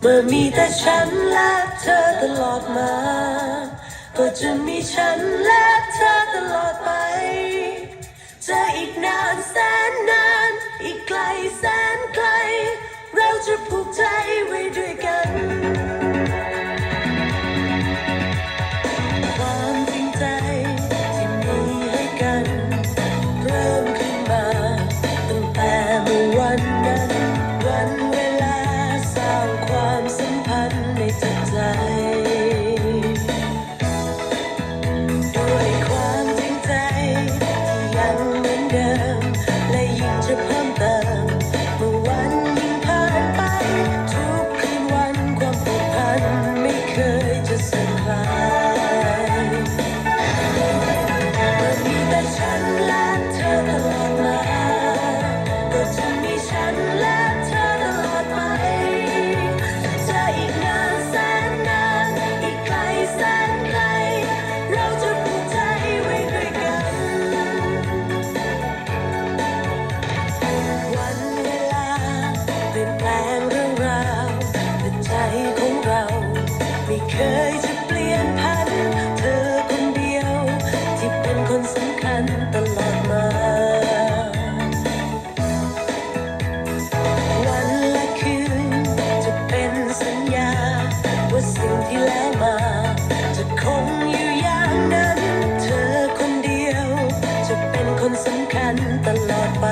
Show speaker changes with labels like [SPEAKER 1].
[SPEAKER 1] เมื่อมีแต่ฉันและเธอตลอดมา ก็จะมีฉันและเธอตลอดไป จะอีกนานแสนนาน เคยจะเปลี่ยนพัน เธอคนเดียว ที่เป็นคนสำคัญตลอดมา วันและคืนจะเป็นสัญญา ว่าสิ่งที่แล้วมา จะคงอยู่อย่างนั้น เธอคนเดียว จะเป็นคนสำคัญตลอดไป